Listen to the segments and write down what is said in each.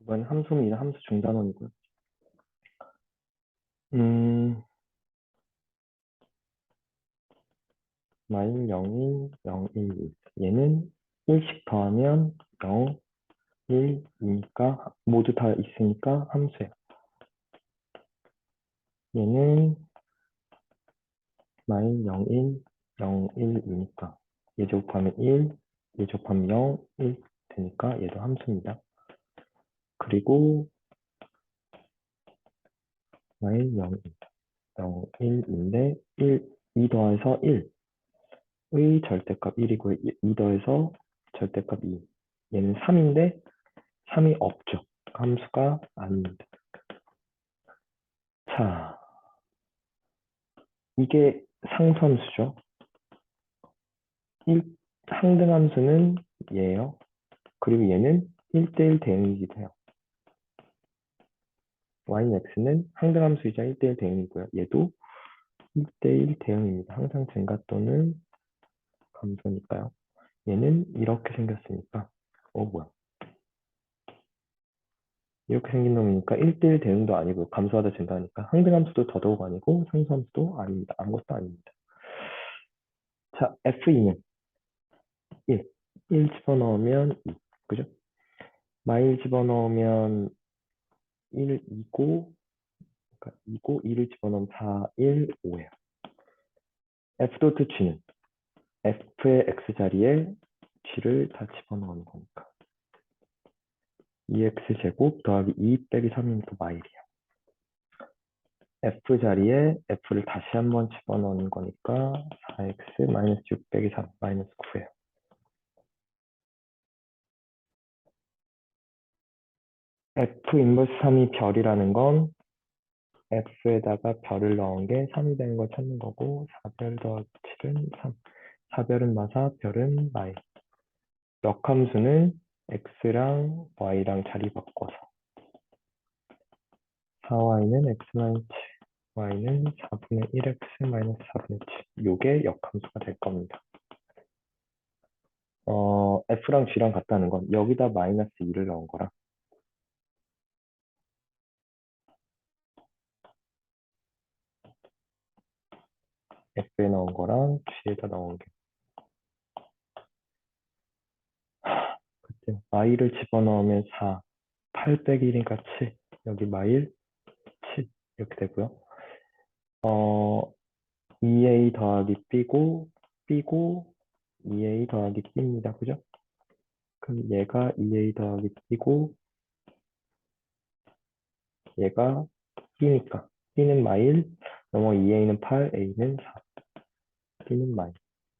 이번 함수입니다. 함수 중단원이고요. 음, 마인 0인 0, 1, 2. 얘는 1씩 더하면 0, 1, 2니까 모두 다 있으니까 함수예요. 얘는 마인 0인 0, 1, 2니까 얘 제곱하면 1, 얘 제곱하면 0, 1 되니까 얘도 함수입니다. 그리고 마인 0, 0, 1인데 1, 2 더해서 1의 절대값 1이고 2 더해서 절대값 2. 얘는 3인데 3이 없죠. 함수가 아닙니다. 자, 이게 상수함수죠. 1, 상등함수는 얘예요. 그리고 얘는 1대1 대응이기도 해요. Yx는 상등함수이자 1대1 대응이고요. 얘도 1대1 대응입니다. 항상 증가 또는 감소니까요. 얘는 이렇게 생겼으니까 어 뭐야 이렇게 생긴 놈이니까 1대1 대응도 아니고 감소하다 증가하니까 상등함수도 더더욱 아니고 상수함수도 아닙니다. 아무것도 아닙니다. 자, F2는 1. 1 집어넣으면 2. 그죠? 마일 집어넣으면 1, 2고, 그러니까 2고 2를 집어넣으면 4, 1, 5예요. F 도트 F의 X 자리에 G를 다 집어넣는 거니까. 2X 제곱 더하기 2 빼기 3이니까 마일이에요. F 자리에 F를 다시 한번 집어넣는 거니까 4X 마이너스 6 빼기 3 마이너스 9예요. F 인버스 3이 별이라는 건 F에다가 별을 넣은 게 3이 되는 걸 찾는 거고 4별 더하기 7은 3 4별은 마사, 별은 마이. 역함수는 X랑 Y랑 자리 바꿔서. 4Y는 X-7 Y는 4분의 1X 마이너스 4분의 7 요게 역함수가 될 겁니다. 어, F랑 G랑 같다는 건 여기다 마이너스 2를 넣은 거랑 F에 넣은 거랑 G에다 넣은 게 그때 Y를 집어넣으면 4 8 빼기 1이니까 7 여기 마일 7 이렇게 되고요. 어, 2A 더하기 B고 B고 2A 더하기 B입니다. 그죠? 그럼 얘가 2A 더하기 B고 얘가 B니까 B는 마일 넘어 2A는 8, A는 4 B는 마일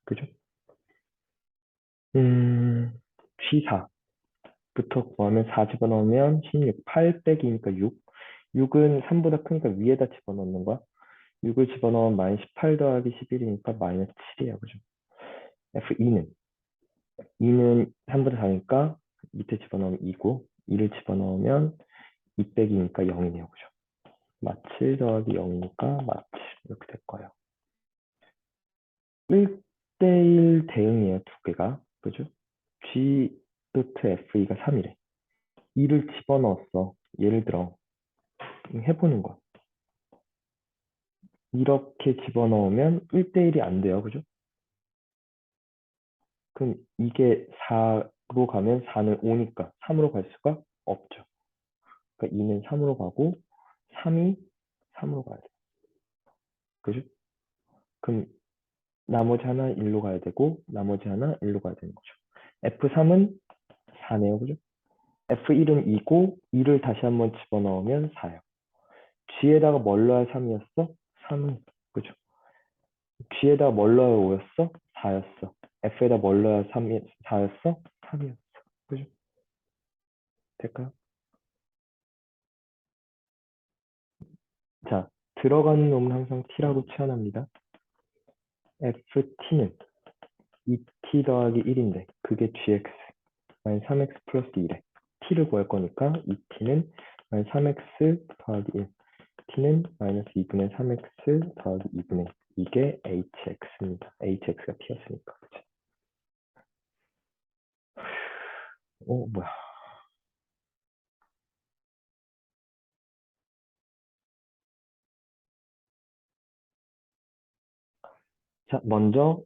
그죠? 음, G4부터 구하면 4 집어넣으면 16, 8 빼기니까 6 6은 3보다 크니까 위에다 집어넣는 거야. 6을 집어넣으면 마이너스 18 더하기 11이니까 마이너스 7이에요. 그죠? F2는 2는 3보다 작으니까 밑에 집어넣으면 2고 2를 집어넣으면 2 빼기니까 0이네요. 그죠? 마7 더하기 0이니까 마7 이렇게 될 거예요. 1대1 대응이에요. 두 개가. 그죠? G F2가 3이래. 2를 집어넣었어. 예를 들어 해보는 거야. 이렇게 집어넣으면 1대1이 안 돼요. 그죠? 그럼 이게 4로 가면 4는 5니까 3으로 갈 수가 없죠. 그러니까 2는 3으로 가고 3이 3으로 가야 돼. 그죠? 그럼 나머지 하나 1로 가야 되고 나머지 하나 1로 가야 되는 거죠. F3은 4네요. 그죠? F1은 2고 2를 다시 한번 집어넣으면 4예요. G에다가 뭘 넣어야 3이었어? 3은 그죠? G에다가 뭘 넣어야 5였어? 4였어. F에다 뭘 넣어야 3, 4였어? 3이었어. 그죠? 될까요? 자, 들어가는 놈은 항상 t라고 취한합니다. Ft는 2t 더하기 1인데 그게 gx 마이너스 3x 플러스 2래. t를 구할 거니까 2t는 마이너스 3x 더하기 1 t는 마이너스 2분의 3x 더하기 2분의 1 이게 hx입니다. hx가 t였으니까 그치? 어 뭐야 자, 먼저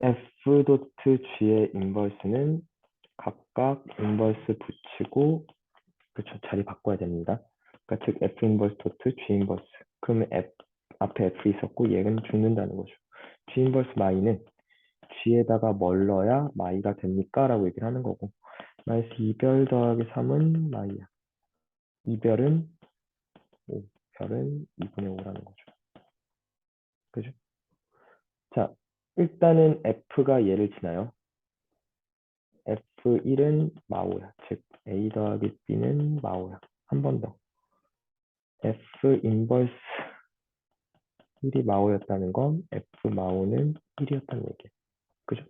f 도트 g의 인버스는 각각 인버스 붙이고 그렇죠. 자리 바꿔야 됩니다. 그러니까 즉 f 인버스 도트 g 인버스. 그러면 f 앞에 f 있었고 얘는 죽는다는 거죠. g 인버스 마이는 g에다가 뭘 넣어야 마이가 됩니까? 라고 얘기를 하는 거고 마이너스 2별 더하기 3은 마이야. 2별은 5, 별은 2분의 5라는 거죠. 그죠? 자, 일단은 f가 얘를 지나요. f1은 마오야. 즉 a 더하기 b는 마오야. 한 번 더. f 인버스 1이 마오였다는 건 f 마오는 1이었다는 얘기야. 그죠?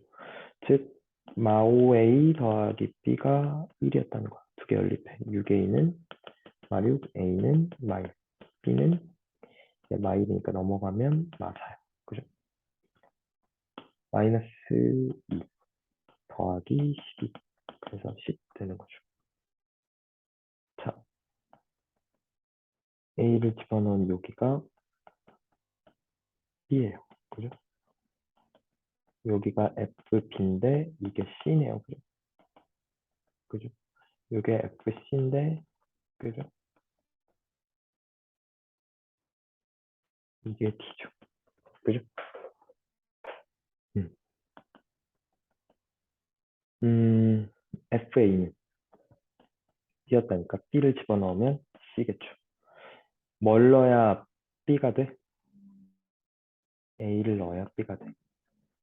즉 마오 a 더하기 b가 1이었다는 거야. 두 개 연립해. 6a는 마륙, a는 마이, b는 마일이니까 넘어가면 마사요. 마이너스 2 더하기 12 그래서 10 되는 거죠. 자, a를 집어넣은 여기가 b예요. 그죠? 여기가 fb인데 이게 c네요. 그죠? 그죠? 이게 fc인데 그죠? 이게 t죠. 그죠? 음. 음, FA는 B였다니까 B를 집어넣으면 C겠죠. 뭘 넣어야 B가 돼? A를 넣어야 B가 돼.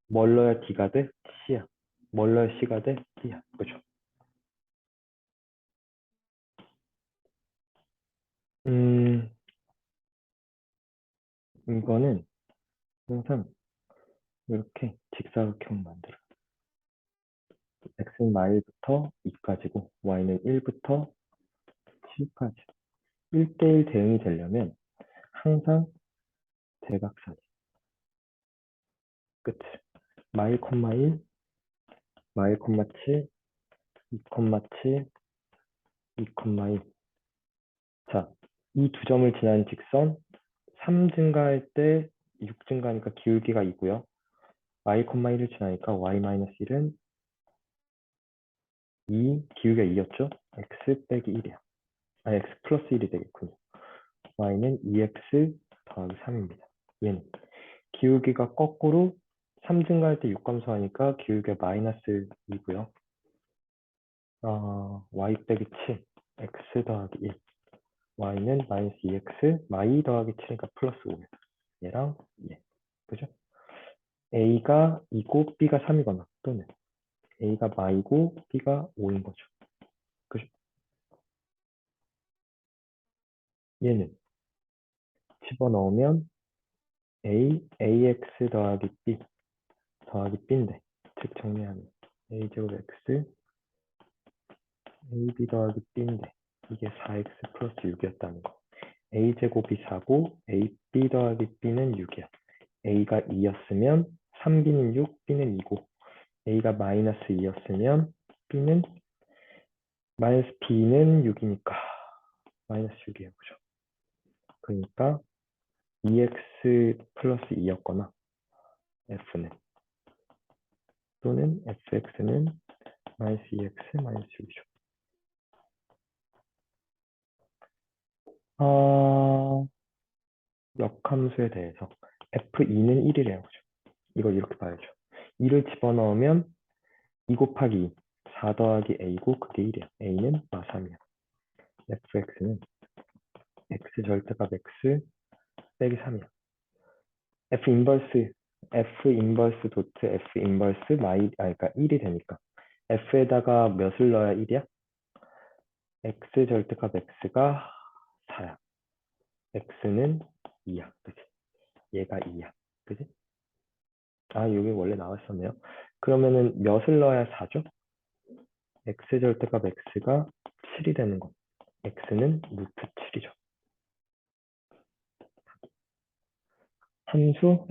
뭘 넣어야 D가 돼? C야. 뭘 넣어야 C가 돼? D야. 그죠? 음, 이거는 항상 이렇게 직사각형 만들어. X는 마일부터 2까지고 y는 1부터 7까지. 1대1 대응이 되려면 항상 대각선이 끝. 마일 콤마 1, 마일 콤마 7, 2 콤마 7, 2 콤마 1. 자, 이 두 점을 지나는 직선 3 증가할 때 6 증가하니까 기울기가 2고요. y, 1을 지나니까 y 1은 2, 기울기가 2였죠? x 빼기 1이야. 아, x 플러스 1이 되겠군요. y는 2x 더하기 3입니다. 얘는 기울기가 거꾸로 3 증가할 때 6 감소하니까 기울기가 마이너스 2고요. 어, y 빼기 7, x 더하기 1. y는 마이너스 2x, y 더하기 7이니까 플러스 5예요. 얘랑 얘. 그죠? a가 2고 b가 3이거나 또는 a가 마이고 b가 5인 거죠. 그죠? 얘는 집어넣으면 a, ax 더하기 b 더하기 b인데 즉 정리하면 a제곱 x ab 더하기 b인데 이게 4x 플러스 6이었다는 거. a제곱이 4고 ab 더하기 b는 6이야. a가 2였으면 3b는 6, b는 2고 a가 마이너스 2였으면 b는 마이너스 b는 6이니까 마이너스 6이에요. 그죠? 그러니까 2x 플러스 2였거나 f는 또는 fx는 마이너스 2x 마이너스 6이죠. 어, 역함수에 대해서 f2는 1이래요. 그죠? 이걸 이렇게 봐야죠. 2를 집어넣으면 2 곱하기 2, 4 더하기 a고 그게 1이야. a는 마3이야. fx는 x 절대값 x 빼기 3이야. f 인버스 f 인버스 도트 f 인버스 마이 아 그러니까 1이 되니까 f에다가 몇을 넣어야 1이야? x 절대값 x가 4야. x는 2야. 그지? 얘가 2야. 그지? 아, 여기 원래 나왔었네요. 그러면은 몇을 넣어야 4죠? x 절대값 x가 7이 되는 거. x는 루트 7이죠. 함수